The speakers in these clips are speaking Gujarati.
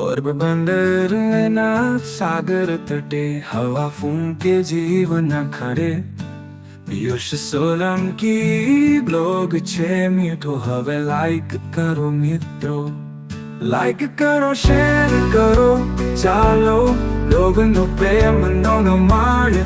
પોરબંદરના સાગર તટે, હવા ફૂંકે, જીવન ખરે પિયુષ સોલંકી બ્લોગ છે મીઠો, હવે લાઈક કરો મિત્રો. લાઈક કરો શેર કરો, ચાલો લોગનો પ્રેમ નો માણે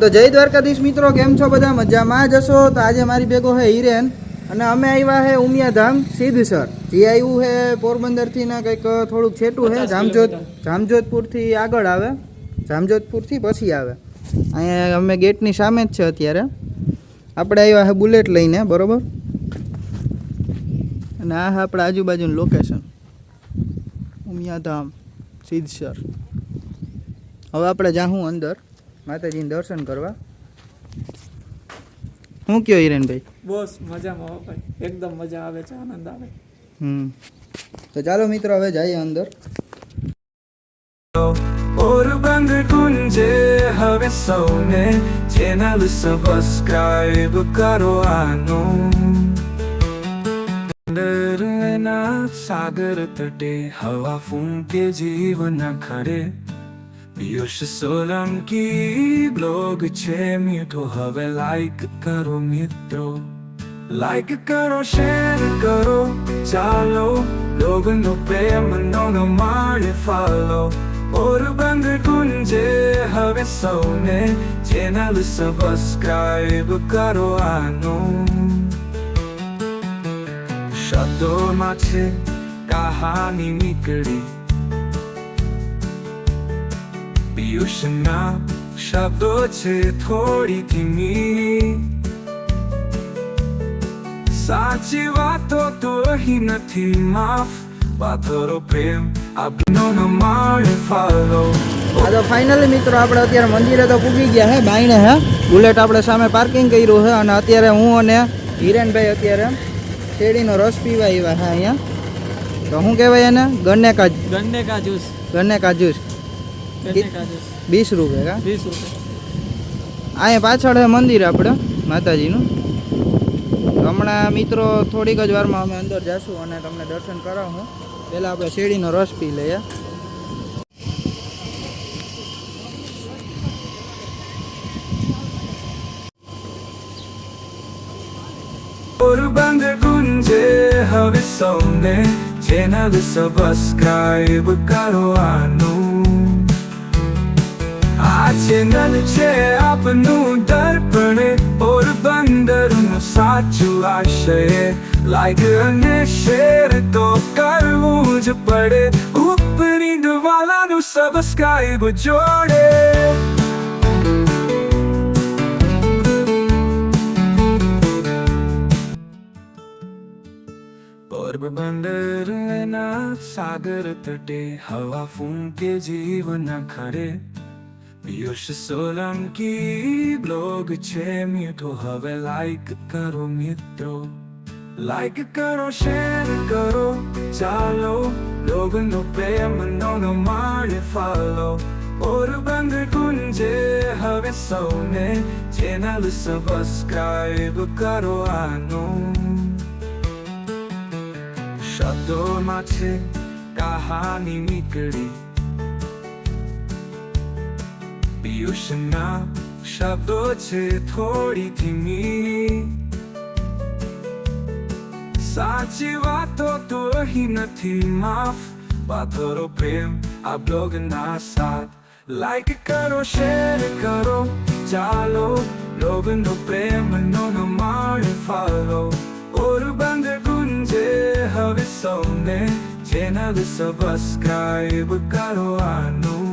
તો જય દ્વારકાધીશ મિત્રો, કેમ છો બધા? મજામાં જશો તો આજે મારી ભેગો હે હિરેન. અને અમે આવ્યા છે ઉમિયાધામ સિદ્ધસર જે આવ્યું છે પોરબંદરથી ના કંઈક થોડુંક છેટું છે જામજોત જામજોધપુરથી આગળ આવે. જામજોધપુરથી પછી આવે. અહીંયા અમે ગેટની સામે જ છે અત્યારે. આપણે આવ્યા છે બુલેટ લઈને બરોબર? અને આ હા આપણા આજુબાજુનું લોકેશન ઉમિયાધામ સિદ્ધસર હવે આપણે જાહું અંદર માતાજીને દર્શન કરવા. શું કયો હિરેનભાઈ? બસ મજામાં હો ભાઈ. એકદમ મજા આવે છે આનંદ આવે. હમ. તો ચાલો મિત્રો હવે જઈએ અંદર. પોરબંદર ગુંજે હવે સૌને ચેનલ સબસ્ક્રાઇબ કરો આનો. સાગર તટે હવા ફૂંકે જીવન ખરે. પિયુષ સોલંકી બ્લોગ છે મીઠો હવે લાઈક કરો મિત્રો લાઈક કરો શેર કરો ચાલો લોગનો પ્રેમ નો માણે ફાલો પોરબંદર ગુંજે હવે સૌને ચેનલ સબસ્ક્રાઇબ કરો આનું શબ્દોમાં છે કહાની નીકળી પિયુષના શબ્દો છે થોડી ધીમી. સાચી વાતો તો અહીં નથી માફ. પાથરો પ્રેમ આપનો ન ફાલો આ તો ફાઇનલી મિત્રો આપણે અત્યારે મંદિરે તો પૂગી ગયા હે બાઈને હે. બુલેટ આપણે સામે પાર્કિંગ કર્યું છે અને અત્યારે હું અને હિરેનભાઈ અત્યારે શેરડીનો રસ પીવા આવ્યા હે અહીંયા. તો શું કહેવાય એને? ગન્ને કાજ ગન્ને કાજુસ ગન્ને કાજુસ વીસ રૂપિયા કા? વીસ રૂપિયા. અહીંયા પાછળ છે મંદિર આપણે માતાજીનું. હમણાં મિત્રો થોડીક જ વારમાં અમે અંદર જશું અને તમને દર્શન કરાવું. પહેલાં આપણે શેરડીનો રસ પી લઈએ. બંધ ગુંજે હવે સૌને ચેનલ સબસ્ક્રાઇબ કરો આનું. આ ચેનલ છે આપનું દર્પણ પોરબંદરનું સાચું આશય. લાઈક અને શેર તો કરવું જ પડે. ઉપરી દવાલાનું સબસ્ક્રાઈબ જોડે. પોરબંદરના સાગર તટે, હવા ફૂંકે જીવન ખરે. પિયુષ સોલંકી બ્લોગ છે મીઠો હવે લાઈક કરો મિત્રો લાઈક કરો શેર કરો ચાલો લોગનો પ્રેમ નો માણે ફાલો પોરબંદર ગુંજે હવે સૌને ચેનલ સબસ્ક્રાઇબ કરો આનું શબ્દોમાં છે કહાની નીકળી પિયુષના શબ્દો છે થોડી ધીમી. સાચી વાતો તો અહીં નથી, માફ. પાથરો પ્રેમ, આ બ્લોગના સાથ. લાઈક કરો શેર કરો, ચાલો લોગનો પ્રેમ નો માળ ફાળો. ઓર બંધ ગુંજે હવે સૌને ચેનલ સબસ્ક્રાઇબ કરો આનું.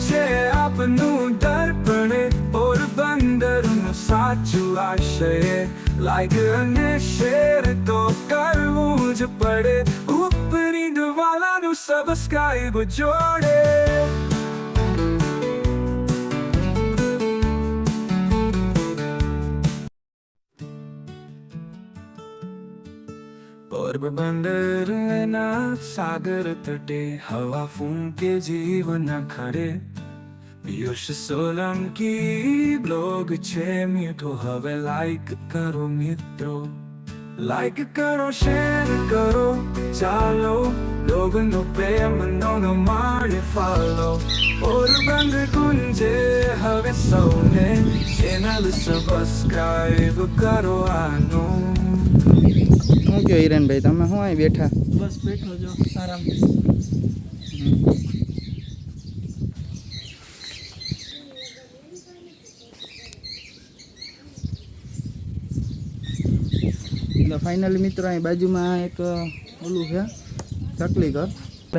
છે આપનું દર્પણ પોરબંદરનું સાચું આશય લાઈક અને શેર તો કરવું જ પડે ઉપરી વાલાનું સબસ્ક્રાઇબ જોડે પોરબંદરના સાગર તટે હવા ફૂંકે, જીવન ખરે પિયુષ સોલંકી બ્લોગ છે મીઠો હવે લાઈક કરો મિત્રો. લાઈક કરો શેર કરો. ચાલો લોગનો પ્રેમ નો માણ ફાલો પોરબંદ ગુંજે હવે સૌને ચેનલ સબસ્ક્રાઇબ કરો આનું શું કહો હિરેનભાઈ તમે શું અહીં બેઠા? બસ બેઠો જો આરામ. ફાઇનલી મિત્રો અહીં બાજુમાં એક ઓલું છે ચકલી ઘર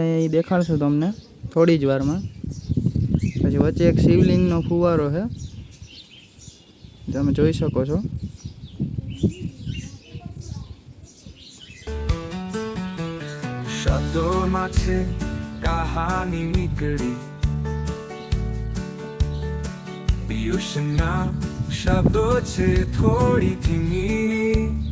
અહીં દેખાડશું તમને થોડી જ વારમાં. પછી વચ્ચે એક શિવલિંગનો ફુવારો છે. તમે જોઈ શકો છો. શબ્દોમાં છે કહાની નીકળી. પિયુષના શબ્દો છે થોડી ધીમી.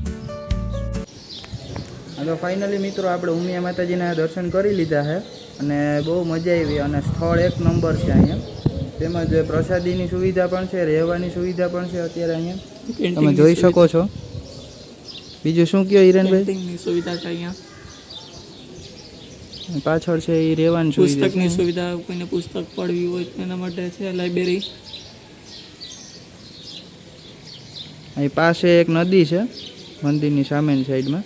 તો ફાઇનલી મિત્રો આપણે ઉમિયા માતાજીના દર્શન કરી લીધા છે અને બહુ મજા આવી અને સ્થળ એક નંબર છે અહીંયા. તેમજ પ્રસાદીની સુવિધા પણ છે રહેવાની સુવિધા પણ છે અત્યારે અહીંયા. તમે જોઈ શકો છો. બીજું શું કહો હિરેનભાઈ? સુવિધા છે અહીંયા. પાછળ છે એ રહેવાની પુસ્તકની સુવિધા કોઈને પુસ્તક પડવી હોય તેના માટે છે લાઇબ્રેરી અહીં પાસે એક નદી છે મંદિરની સામેની સાઈડમાં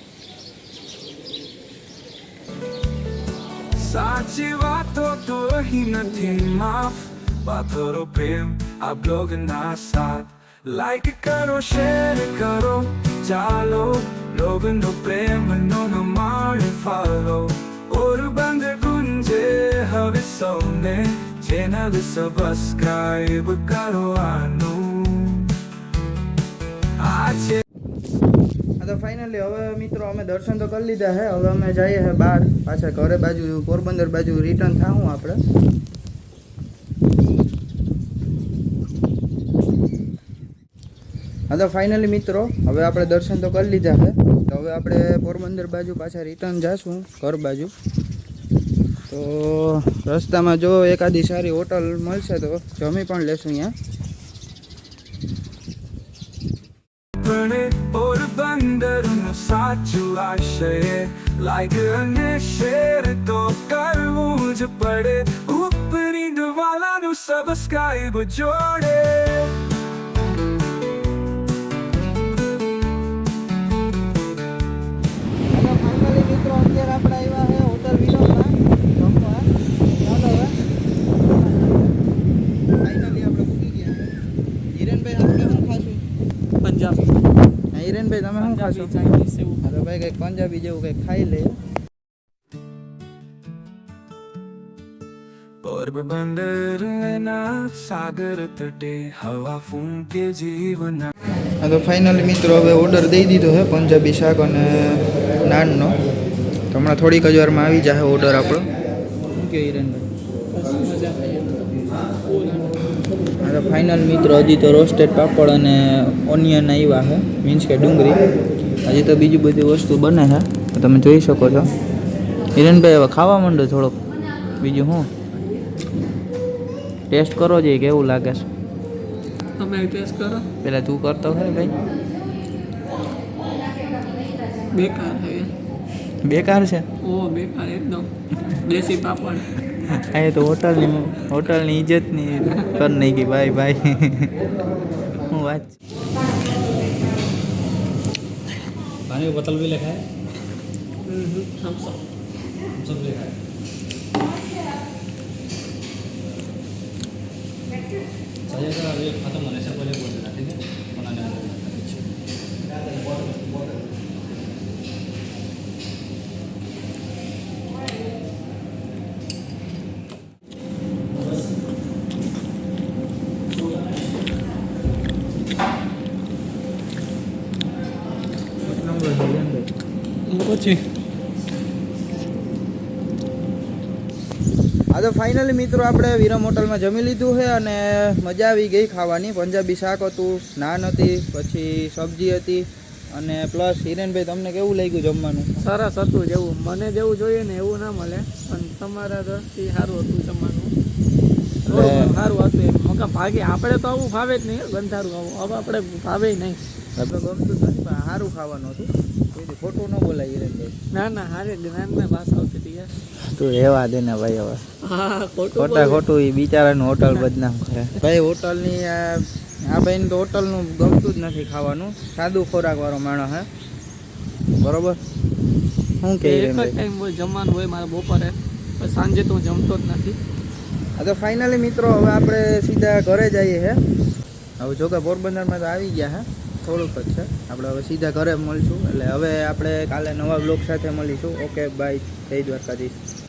સાચી વાતો તો અહીં નથી માફ પાથરો પ્રેમ આ બ્લોગ ના સાથ લાઈક કરો શેર કરો ચાલો લોગનો પ્રેમ નો માણ ફાલો પોરબંદ ગુંજે હવે સૌને ચેનલ સબસ્ક્રાઇબ કરો આનું આ છે તો ફાઇનલી હવે મિત્રો અમે દર્શન તો કરી લીધા છે. હવે અમે જઈએ છે બહાર પાછા ઘરે બાજુ, પોરબંદર બાજુ રિટર્ન થાવું આપણે. હા તો ફાઇનલી મિત્રો, હવે આપણે દર્શન તો કરી લીધા છે. તો હવે આપણે પોરબંદર બાજુ પાછા રિટર્ન જઈશું ઘર બાજુ. તો રસ્તામાં જો એકાદી સારી હોટલ મળશે તો જમી પણ લેશું અહીંયા. પણ પોરબંદરનું સાચું આશય લાઈક અને શેર તો કરવું જ પડે ઉપરી વાલાનું સબસ્ક્રાઈબ જોડે મિત્રો, અત્યારે આપણે આવ્યા છે હોટલ વિનોદમાં જમવા ચાલો હવે ફાઇનલી આપણે મૂકી ગયા હિરેનભાઈ આપણે શું ખાશું પંજાબી હા, હિરેનભાઈ તમે શું ખાશો? ચાઇનીઝ એવું. હા ભાઈ કંઈક પંજાબી જેવું કંઈક ખાઈ લઈએ પોરબંદરના સાગર તટે હવા ફૂંકે જીવન. તો ફાઇનલી મિત્રો હવે ઓર્ડર દઈ દીધો છે પંજાબી શાક અને નાનનો. તો હમણાં થોડીક જ વારમાં આવી જશે ઓર્ડર આપણો. શું કે હિરેનભાઈ? તો ફાઇનલ મિત્રો હજી તો રોસ્ટેડ પાપડ અને ઓનિયન આવ્યા છે મીન્સ કે ડુંગળી. હજી તો બીજી બધી વસ્તુ બને છે તમે જોઈ શકો છો. હિરેનભાઈ હવે ખાવા માંડો થોડોક. બીજું શું ટેસ્ટ કરો જોઈએ કેવું લાગે છે. તમે ટેસ્ટ કરો. પેલા તું કરતો હોય ભાઈ. બેકાર છે. બેકાર છે? ઓ બેકાર એકદમ. દેશી પાપડ. આ તો હોટલની હોટલની ઇજ્જતની કર નાખી ભાઈ ભાઈ હું વાત पानी की बोतल भी लिखा है થમ્સ અપ सब लिखा है चाहिए सर अभी खत्म होने से पहले बोल પછી આ તો ફાઇનલી મિત્રો આપણે વિરમ હોટલમાં જમી લીધું છે અને મજા આવી ગઈ ખાવાની. પંજાબી શાક હતું નાન હતી પછી સબ્જી હતી અને પ્લસ હિરેનભાઈ તમને કેવું લાગ્યું જમવાનું? સરસ હતું જેવું. મને જેવું જોઈએ ને એવું ના મળે પણ તમારા દ્રષ્ટિ સારું હતું જમવાનું. સારું હતું એમ. મકા ભાગે. આપણે તો આવું ભાવે જ નહીં ગંધારું આવું. હવે આપણે ભાવે નહીં. આપણે ગમતું જ નથી પણ સારું ખાવાનું હતું. ખોટું ન બોલાય હિરેનભાઈ ના ના હારે જ્ઞાનમાં ભાષા આવતી યાર. તું રહેવા દે ને ભાઈ હવે. ખોટું ખોટા ખોટું એ બિચારાનું હોટલ બદનામ કરે. ભાઈ હોટલની આ આ ભાઈને તો હોટલનું ગમતું જ નથી ખાવાનું. સાદું ખોરાક વાળો માણસ હે? બરોબર? શું કે એક જ ટાઈમ હોય જમવાનું હોય મારે બપોરે પણ સાંજે તો હું જમતો જ નથી. આ તો ફાઇનલી મિત્રો હવે આપણે સીધા ઘરે જઈએ હે? હવે જો કે પોરબંદરમાં તો આવી ગયા હે? થોડુંક જ છે. આપણે હવે સીધા ઘરે મળશું. એટલે હવે આપણે કાલે નવા બ્લોગ સાથે મળીશું. ઓકે બાય જય દ્વારકાધીશ.